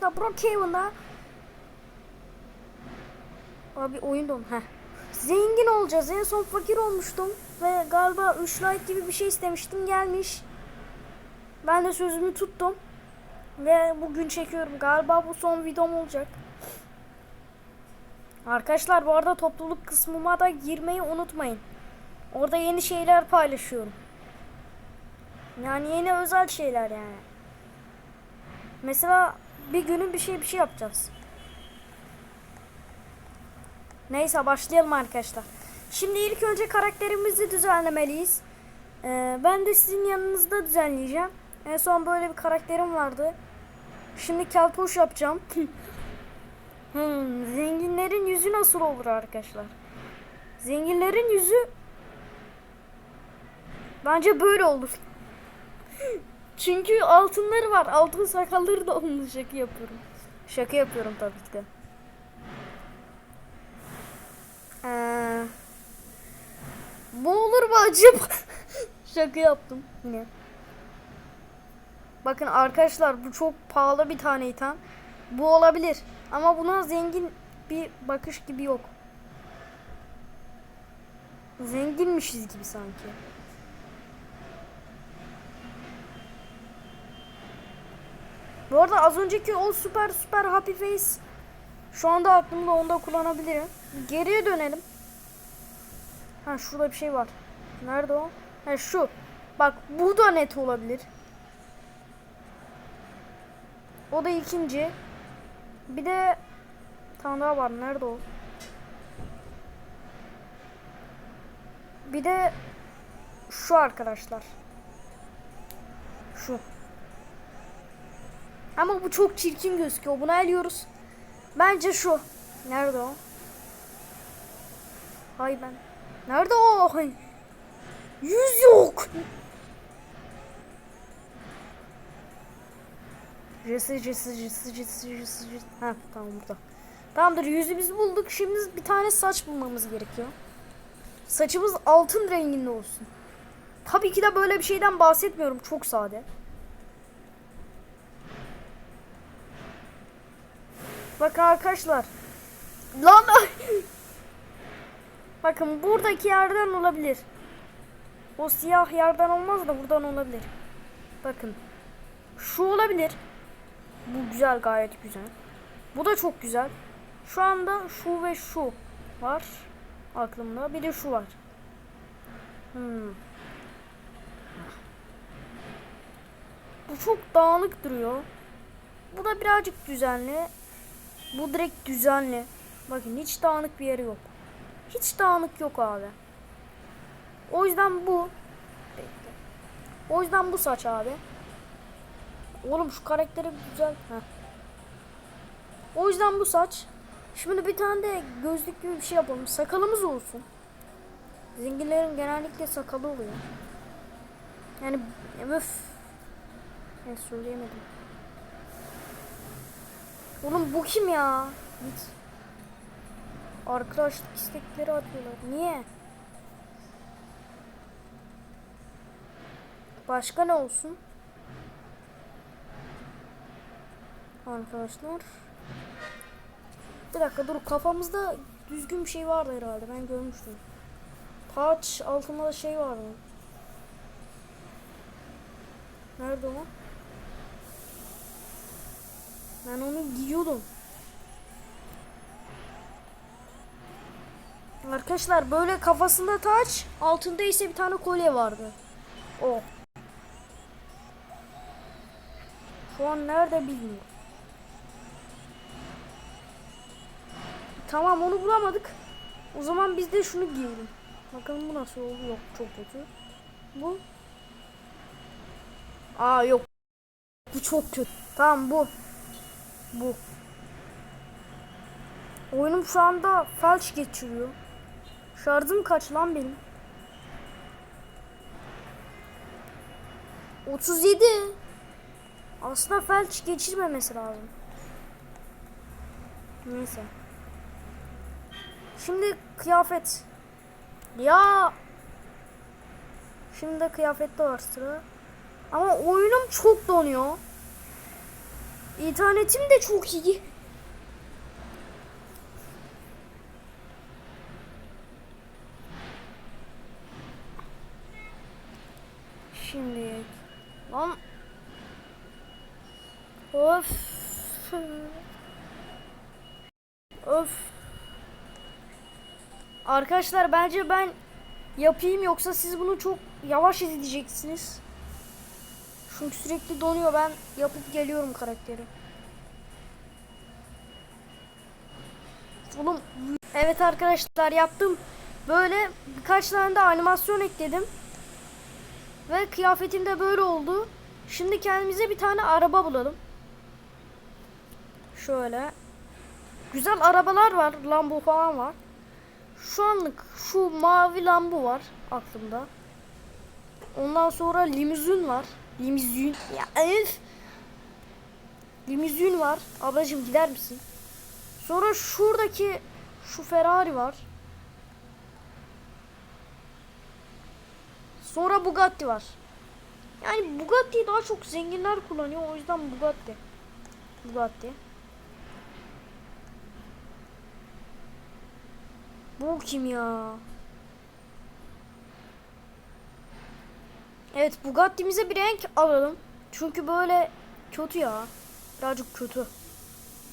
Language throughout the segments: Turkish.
Arkadaşlar Brookhaven'da Abi oyun don. Heh. Zengin olacağız. En son fakir olmuştum. Ve galiba 3 like gibi bir şey istemiştim. Gelmiş. Ben de sözümü tuttum. Ve bugün çekiyorum. Galiba bu son videom olacak. Arkadaşlar bu arada topluluk kısmıma da girmeyi unutmayın. Orada yeni şeyler paylaşıyorum. Yani yeni özel şeyler yani. Mesela bir günün bir şey bir şey yapacağız. Neyse başlayalım arkadaşlar. Şimdi ilk önce karakterimizi düzenlemeliyiz. Ee, ben de sizin yanınızda düzenleyeceğim. En son böyle bir karakterim vardı. Şimdi keltoş yapacağım. hmm, zenginlerin yüzü nasıl olur arkadaşlar? Zenginlerin yüzü bence böyle olur. Çünkü altınları var. Altın sakalları da onun şaka yapıyorum. Şaka yapıyorum tabii ki de. Ee, bu olur mu acaba? şaka yaptım yine. Bakın arkadaşlar bu çok pahalı bir tane item. Bu olabilir. Ama buna zengin bir bakış gibi yok. Zenginmişiz gibi sanki. Bu arada az önceki o süper süper happy face şu anda aklımda onu da kullanabilirim. Geriye dönelim. Ha şurada bir şey var. Nerede o? Ha şu. Bak bu da net olabilir. O da ikinci. Bir de tane daha var. Nerede o? Bir de şu arkadaşlar. Şu. Ama bu çok çirkin gözüküyor. Bunu eliyoruz. Bence şu. Nerede o? Hay ben. Nerede o? Hay. Yüz yok. Jesse, Jesse, Jesse, Jesse, Jesse, Jesse. Ha tamam burada. Tamamdır yüzümüzü bulduk. Şimdi bir tane saç bulmamız gerekiyor. Saçımız altın renginde olsun. Tabii ki de böyle bir şeyden bahsetmiyorum. Çok sade. Bakın arkadaşlar. Lan Bakın buradaki yerden olabilir. O siyah yerden olmaz da buradan olabilir. Bakın. Şu olabilir. Bu güzel gayet güzel. Bu da çok güzel. Şu anda şu ve şu var aklımda. Bir de şu var. Hmm. Bu çok dağınık duruyor. Bu da birazcık düzenli. Bu direkt düzenli. Bakın hiç dağınık bir yeri yok. Hiç dağınık yok abi. O yüzden bu. Bekle. O yüzden bu saç abi. Oğlum şu karakteri güzel. Heh. O yüzden bu saç. Şimdi bir tane de gözlük gibi bir şey yapalım. Sakalımız olsun. Zenginlerin genellikle sakalı oluyor. Yani öf. Ne söyleyemedim. Oğlum bu kim ya? Git. Arkadaşlık istekleri atıyorlar. Niye? Başka ne olsun? Arkadaşlar. Bir dakika dur kafamızda düzgün bir şey vardı herhalde. Ben görmüştüm. Taç altında da şey vardı. Nerede o? Ben onu giyiyordum. Arkadaşlar böyle kafasında taç, altında ise bir tane kolye vardı. O. Şu an nerede bilmiyorum. Tamam onu bulamadık. O zaman biz de şunu giyelim. Bakalım bu nasıl oldu? Yok çok kötü. Bu. Aa yok. Bu çok kötü. Tamam bu. Bu. Oyunum şu anda felç geçiriyor. Şarjım kaç lan benim? 37. Aslında felç geçirmemesi lazım. Neyse. Şimdi kıyafet. Ya. Şimdi kıyafette var sıra. Ama oyunum çok donuyor. İnternetim de çok iyi. Şimdi lan of of Arkadaşlar bence ben yapayım yoksa siz bunu çok yavaş izleyeceksiniz. Çünkü sürekli donuyor ben yapıp geliyorum karakteri. Oğlum evet arkadaşlar yaptım. Böyle birkaç tane de animasyon ekledim. Ve kıyafetim de böyle oldu. Şimdi kendimize bir tane araba bulalım. Şöyle. Güzel arabalar var. Lambo falan var. Şu anlık şu mavi Lambo var aklımda. Ondan sonra limuzin var. Limuzin. Ya öf. Limuzin var. Ablacığım gider misin? Sonra şuradaki şu Ferrari var. Sonra Bugatti var. Yani Bugatti'yi daha çok zenginler kullanıyor. O yüzden Bugatti. Bugatti. Bu kim ya? Evet Bugatti'mize bir renk alalım. Çünkü böyle kötü ya. Birazcık kötü.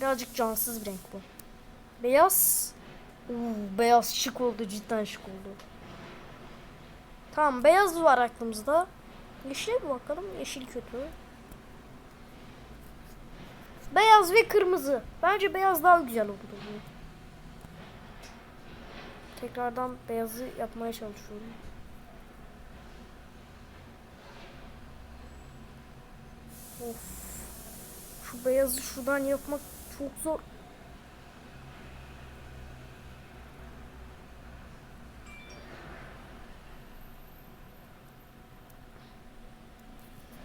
Birazcık cansız bir renk bu. Beyaz. Uu, beyaz şık oldu cidden şık oldu. Tamam beyaz var aklımızda. Yeşile bir bakalım. Yeşil kötü. Beyaz ve kırmızı. Bence beyaz daha güzel oldu. Tekrardan beyazı yapmaya çalışıyorum. Of. Şu beyazı şuradan yapmak çok zor.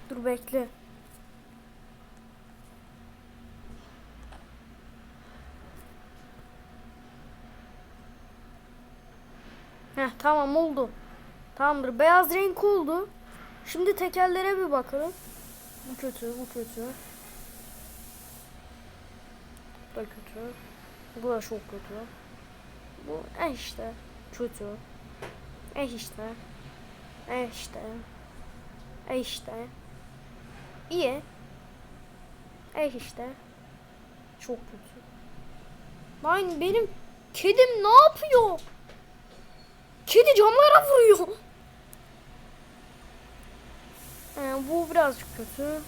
Dur bekle. Heh tamam oldu. Tamamdır. Beyaz renk oldu. Şimdi tekerlere bir bakalım. Bu kötü, bu kötü. Bu da kötü. Bu da çok kötü. Bu eh işte. Kötü. Eh işte. Eh işte. Eh işte. İyi. Eh işte. Çok kötü. Lan benim kedim ne yapıyor? Kedi camlara vuruyor. Ee, bu birazcık kötü.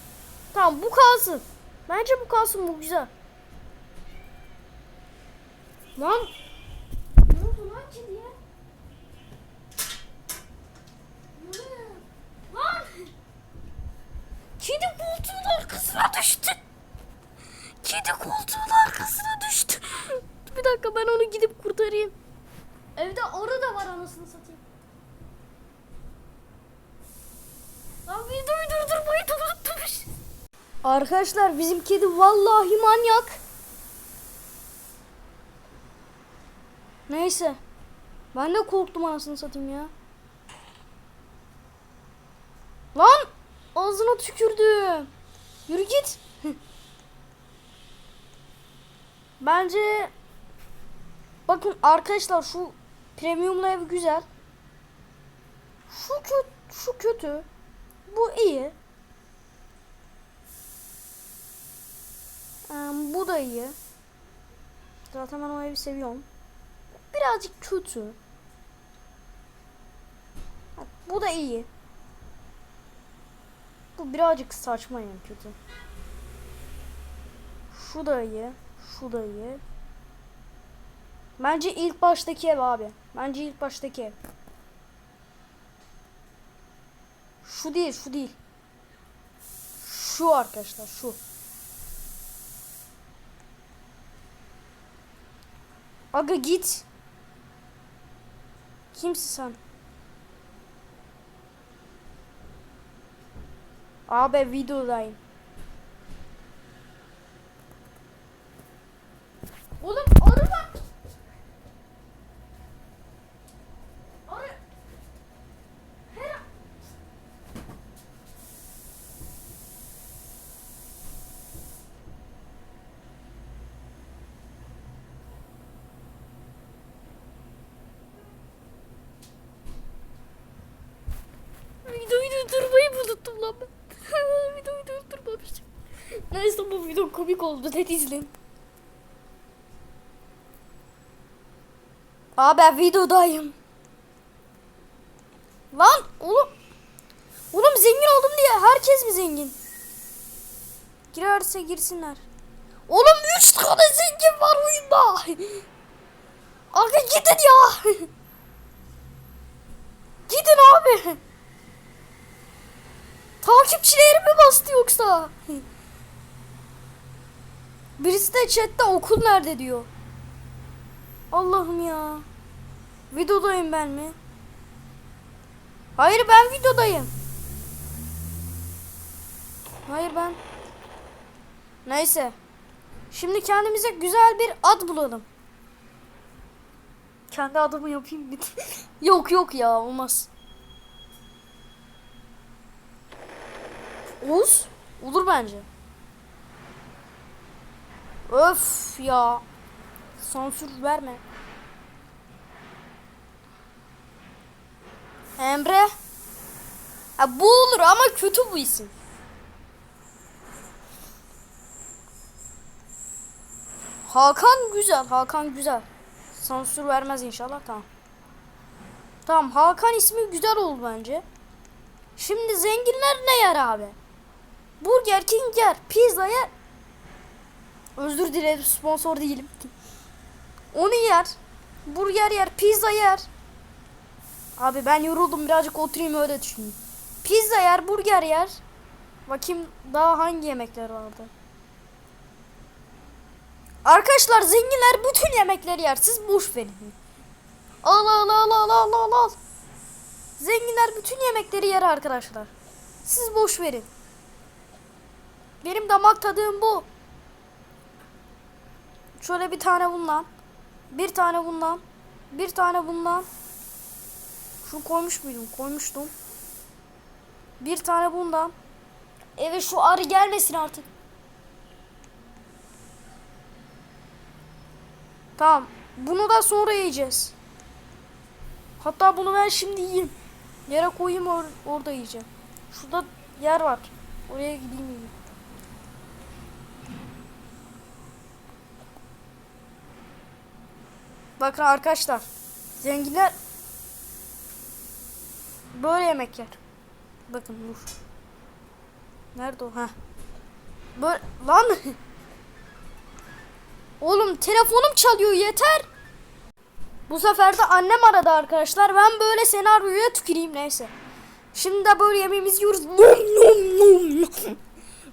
Tamam bu kalsın. Bence bu kalsın bu güzel. Lan. Ne oldu lan kediye? Lan. Kedi koltuğun arkasına düştü. Kedi koltuğun arkasına düştü. Bir dakika ben onu gidip kurtarayım. Evde arı da var anasını satayım. Lan videoyu durdurmayı da unutmuş. Arkadaşlar bizim kedi vallahi manyak. Neyse. Ben de korktum anasını satayım ya. Lan ağzına tükürdüm. Yürü git. Bence bakın arkadaşlar şu premiumlu ev güzel. Şu kötü, şu kötü. Bu iyi. Bu da iyi. Zaten ben o evi seviyorum. Birazcık kötü. Bu da iyi. Bu birazcık saçma yani kötü. Şu da iyi. Şu da iyi. Bence ilk baştaki ev abi. Bence ilk baştaki ev. Şu değil, şu değil. Şu arkadaşlar, şu. Aga git. Kimsin sen? Abi videodayım. Oğlum arı var. Arı. Her lan ben. Videoyu durdurmamışım. Neyse bu video komik oldu. Net izleyin. Aa ben videodayım. Lan oğlum. Oğlum zengin oldum diye herkes mi zengin? Girerse girsinler. Oğlum 3 tane zengin var oyunda. Aga gidin ya. Gidin abi. Takipçilerim mi bastı yoksa? Birisi de chatte okul nerede diyor. Allah'ım ya. Videodayım ben mi? Hayır ben videodayım. Hayır ben. Neyse. Şimdi kendimize güzel bir ad bulalım. Kendi adımı yapayım bir. yok yok ya olmaz. Oğuz? Olur bence. Öf ya. Sansür verme. Emre. Ha, bu olur ama kötü bu isim. Hakan güzel. Hakan güzel. Sansür vermez inşallah. Tamam. Tamam Hakan ismi güzel oldu bence. Şimdi zenginler ne yer abi? Burger King yer. Pizza yer. Özür dilerim sponsor değilim. Onu yer. Burger yer. Pizza yer. Abi ben yoruldum birazcık oturayım öyle düşüneyim. Pizza yer. Burger yer. Bakayım daha hangi yemekler vardı. Arkadaşlar zenginler bütün yemekleri yer. Siz boş verin. Al al al al al al al. Zenginler bütün yemekleri yer arkadaşlar. Siz boş verin. Benim damak tadığım bu. Şöyle bir tane bundan. Bir tane bundan. Bir tane bundan. Şunu koymuş muydum? Koymuştum. Bir tane bundan. Evet şu arı gelmesin artık. Tamam. Bunu da sonra yiyeceğiz. Hatta bunu ben şimdi yiyeyim. Yere koyayım or orada yiyeceğim. Şurada yer var. Oraya gideyim yiyeyim. Bakın arkadaşlar. Zenginler böyle yemek yer. Bakın dur. Nerede o? Ha. Böyle lan. Oğlum telefonum çalıyor yeter. Bu sefer de annem aradı arkadaşlar. Ben böyle senaryoya tüküreyim neyse. Şimdi de böyle yemeğimizi yiyoruz.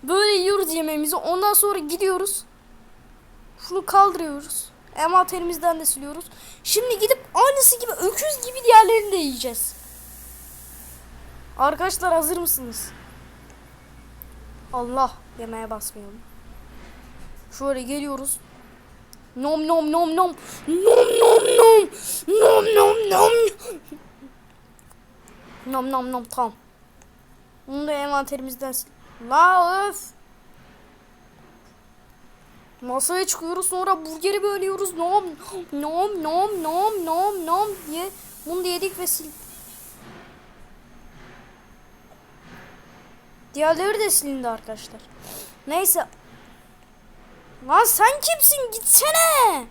Böyle yiyoruz yemeğimizi. Ondan sonra gidiyoruz. Şunu kaldırıyoruz. Envanterimizden de siliyoruz. Şimdi gidip aynısı gibi öküz gibi diğerlerini de yiyeceğiz. Arkadaşlar hazır mısınız? Allah yemeğe basmayalım. Şöyle geliyoruz. Nom nom nom nom. Nom nom nom. Nom nom nom. Nom nom nom tam. Bunu da envanterimizden. La öf. Masaya çıkıyoruz sonra burgeri bölüyoruz. Nom nom nom nom nom nom diye. Bunu da yedik ve sil. Diğerleri de silindi arkadaşlar. Neyse Lan sen kimsin? Gitsene.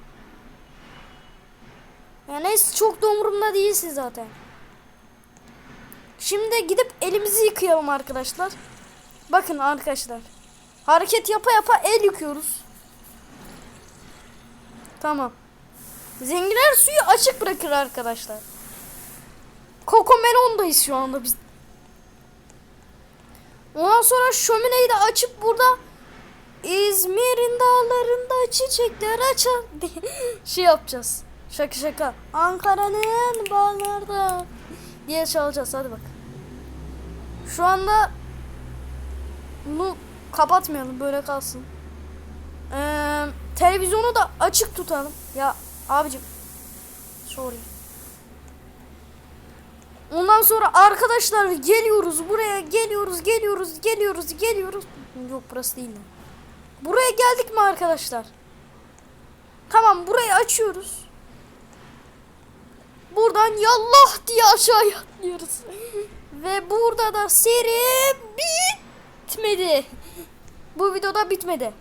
Ya neyse çok da umurumda değilsin zaten. Şimdi gidip elimizi yıkayalım arkadaşlar. Bakın arkadaşlar. Hareket yapa yapa el yıkıyoruz. Tamam. Zenginler suyu açık bırakır arkadaşlar. Coco Melon'dayız şu anda biz. Ondan sonra şömineyi de açıp burada İzmir'in dağlarında çiçekler açar şey yapacağız. Şaka şaka. Ankara'nın bağlarda diye çalacağız. Hadi bak. Şu anda bunu kapatmayalım. Böyle kalsın. Ee, televizyonu da açık tutalım. Ya abicim. Sorry. Ondan sonra arkadaşlar geliyoruz buraya geliyoruz geliyoruz geliyoruz geliyoruz. Yok burası değil. de. Buraya geldik mi arkadaşlar? Tamam burayı açıyoruz. Buradan yallah diye aşağıya atlıyoruz. Ve burada da seri bitmedi. Bu videoda bitmedi.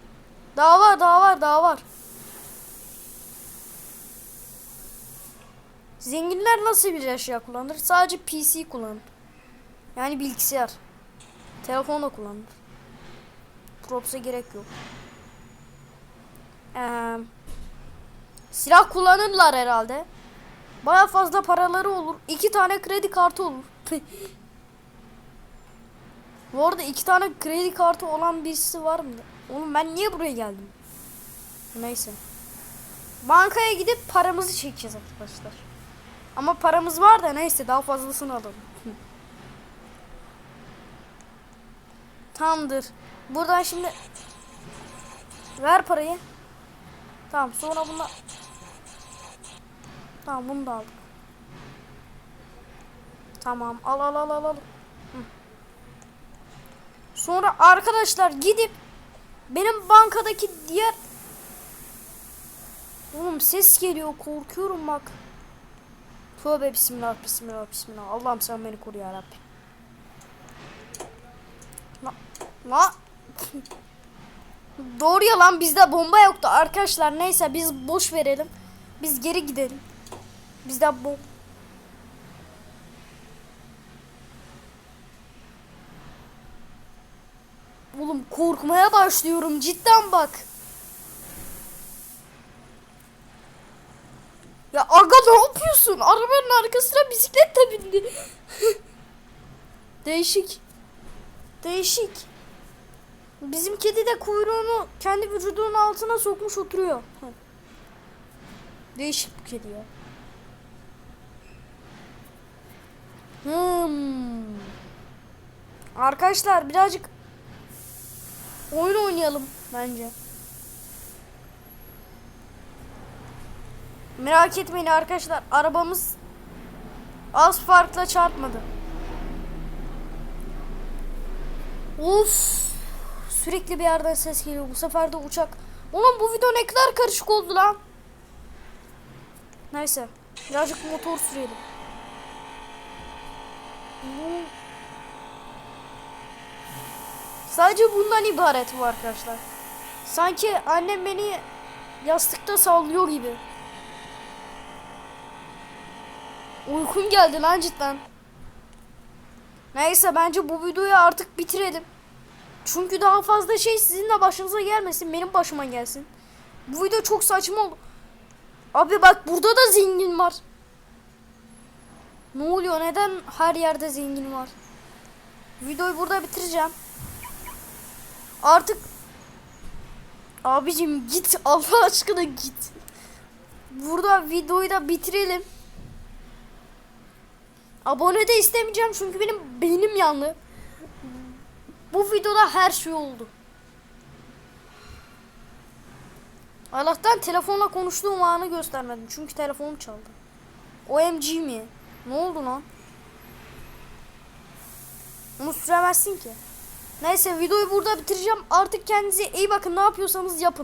Daha var, daha var, daha var. Zenginler nasıl bir eşya kullanır? Sadece PC kullanır. Yani bilgisayar. Telefon da kullanır. Props'a gerek yok. Ee, silah kullanırlar herhalde. Baya fazla paraları olur. İki tane kredi kartı olur. Bu arada iki tane kredi kartı olan birisi var mı? Oğlum ben niye buraya geldim? Neyse. Bankaya gidip paramızı çekeceğiz arkadaşlar. Ama paramız var da neyse daha fazlasını alalım. Tamamdır. Buradan şimdi ver parayı. Tamam sonra bunlar Tamam bunu da aldık. Tamam al al al al al. Sonra arkadaşlar gidip benim bankadaki diğer Oğlum ses geliyor korkuyorum bak. Tövbe bismillah bismillah bismillah. Allah'ım sen beni koru ya Rabbi. La, la. Doğru ya lan bizde bomba yoktu arkadaşlar. Neyse biz boş verelim. Biz geri gidelim. Bizde bom Oğlum korkmaya başlıyorum cidden bak. Ya aga ne yapıyorsun? Arabanın arkasına bisikletle bindi. Değişik. Değişik. Bizim kedi de kuyruğunu kendi vücudunun altına sokmuş oturuyor. Değişik bir kedi ya. Hmm. Arkadaşlar birazcık oyun oynayalım bence. Merak etmeyin arkadaşlar arabamız az farkla çarpmadı. Of sürekli bir yerden ses geliyor. Bu sefer de uçak. Oğlum bu video ne kadar karışık oldu lan. Neyse birazcık motor sürelim. Bu- Sadece bundan ibaret bu arkadaşlar. Sanki annem beni yastıkta sallıyor gibi. Uykum geldi lan cidden. Neyse bence bu videoyu artık bitirelim. Çünkü daha fazla şey sizin de başınıza gelmesin. Benim başıma gelsin. Bu video çok saçma oldu. Abi bak burada da zengin var. Ne oluyor? Neden her yerde zengin var? Videoyu burada bitireceğim. Artık Abicim git Allah aşkına git. Burada videoyu da bitirelim. Abone de istemeyeceğim çünkü benim beynim yandı. Bu videoda her şey oldu. Allah'tan telefonla konuştuğum anı göstermedim. Çünkü telefonum çaldı. OMG mi? Ne oldu lan? Onu süremezsin ki. Neyse videoyu burada bitireceğim. Artık kendinize iyi bakın. Ne yapıyorsanız yapın.